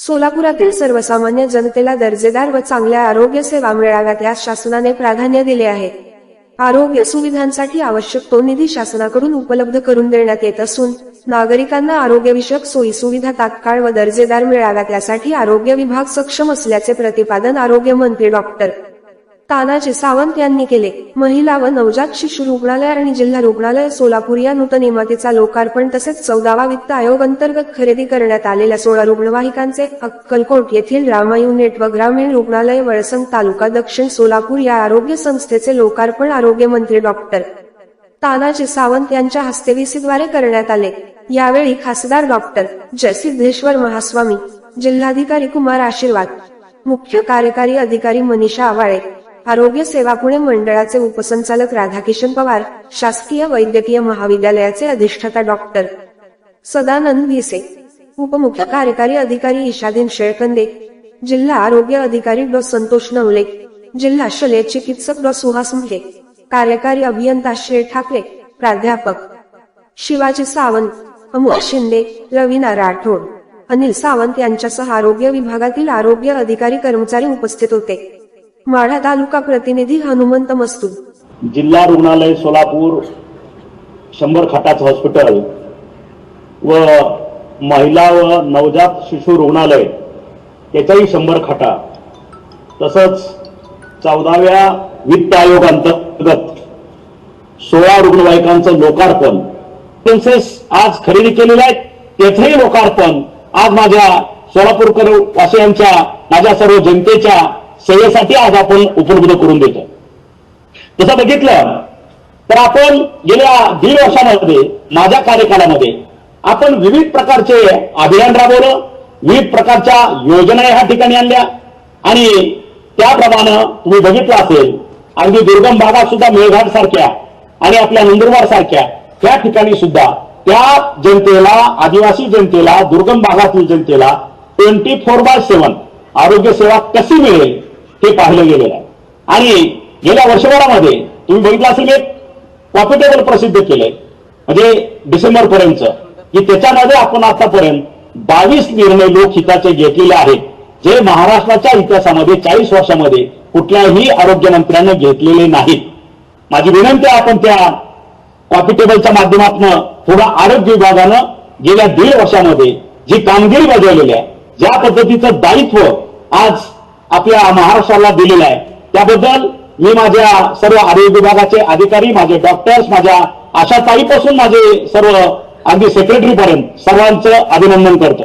सोलापुरातील सर्वसामान्य जनतेला दर्जेदार व चांगल्या आरोग्य सेवा मिळाव्यात यास शासनाने प्राधान्य दिले आहे. आरोग्य सुविधांसाठी आवश्यक तो निधी शासनाकडून उपलब्ध करून देण्यात येत असून नागरिकांना आरोग्यविषयक सोयी सुविधा तात्काळ व दर्जेदार मिळाव्यात यासाठी आरोग्य विभाग सक्षम असल्याचे प्रतिपादन आरोग्यमंत्री डॉक्टर तानाजी सावंत यांनी केले. महिला व नवजात शिशु रुग्णालय आणि जिल्हा रुग्णालय सोलापूर या नूतन इमारतीचा लोकार्पण तसेच चौदावा वित्त आयोग अंतर्गत खरेदी करण्यात आलेल्या सोळा रुग्णवाहिकांचे अक्कलकोट येथील रामायू नेट व ग्रामीण रुग्णालय वळसंग तालुका दक्षिण सोलापूर या आरोग्य संस्थेचे लोकार्पण आरोग्यमंत्री डॉक्टर तानाजी सावंत यांच्या हस्ते विसीद्वारे करण्यात आले. यावेळी खासदार डॉक्टर जयसिद्धेश्वर महास्वामी जिल्हाधिकारी कुमार आशीर्वाद मुख्य कार्यकारी अधिकारी मनीषा आवाळे आरोग्य सेवा पुणे मंडळाचे उपसंचालक राधाकिशन पवार शासकीय वैद्यकीय महाविद्यालयाचे अधिष्ठाता डॉक्टर सदानंद भिसे उपमुख्य कार्यकारी अधिकारी ईशादीन शेळकंदे जिल्हा आरोग्य अधिकारी डॉ संतोष नवले जिल्हा शल्य चिकित्सक डॉ सुहास मुले कार्यकारी अभियंता श्री ठाकरे प्राध्यापक शिवाजी सावंत अमोल शिंदे रवीना राठोड अनिल सावंत यांच्यासह आरोग्य विभागातील आरोग्य अधिकारी कर्मचारी उपस्थित होते. माढा तालुका प्रतिनिधी हनुमंत मस्तूर जिल्हा रुग्णालय सोलापूर शंभर खाटाचं हॉस्पिटल व महिला व नवजात शिशु रुग्णालय त्याच्याही शंभर खाटा. तसंच चौदाव्या वित्त आयोग अंतर्गत सोळा रुग्णवाहिकांचं लोकार्पण. सेन्सेस आज खरेदी केलेले आहेत त्याचंही लोकार्पण. आज माझ्या सोलापूरकर वासियांच्या माझ्या सर्व जनतेच्या सेवेसाठी आज आपण उपलब्ध करून देतो. तसं बघितलं तर आपण गेल्या दीड वर्षामध्ये माझ्या कार्यकालामध्ये आपण विविध प्रकारचे अभियान राबवलं विविध प्रकारच्या योजना ह्या ठिकाणी आणल्या आणि त्याप्रमाणे तुम्ही बघितलं असेल अगदी दुर्गम भागात सुद्धा मेळघाट सारख्या आणि आपल्या नंदुरबार सारख्या त्या ठिकाणी सुद्धा त्या जनतेला आदिवासी जनतेला दुर्गम भागातील जनतेला ट्वेंटी फोर बाय सेव्हन आरोग्य सेवा कशी मिळेल ते पाहिलं गेलेलं आहे. आणि गेल्या वर्षभरामध्ये तुम्ही बघितलं असेल एक प्रॉफिटेबल प्रसिद्ध केलंय. म्हणजे डिसेंबर पर्यंत की त्याच्यामध्ये आपण आतापर्यंत बावीस निर्णय लोकहिताचे घेतलेले आहेत. जे महाराष्ट्राच्या इतिहासामध्ये चाळीस वर्षामध्ये कुठल्याही आरोग्यमंत्र्यानं घेतलेले नाहीत. माझी विनंती आहे आपण त्या कॉपिटेबलच्या माध्यमातून थोडं आरोग्य विभागानं गेल्या दीड वर्षामध्ये जी कामगिरी बजावलेली आहे ज्या पद्धतीचं दायित्व आज आपल्या महाराष्ट्राला दिलेलं आहे. त्याबद्दल मी माझ्या सर्व आरोग्य विभागाचे अधिकारी माझे डॉक्टर्स माझ्या आशाताईपासून माझे सर्व अगदी सेक्रेटरीपर्यंत सर्वांचं अभिनंदन करतो.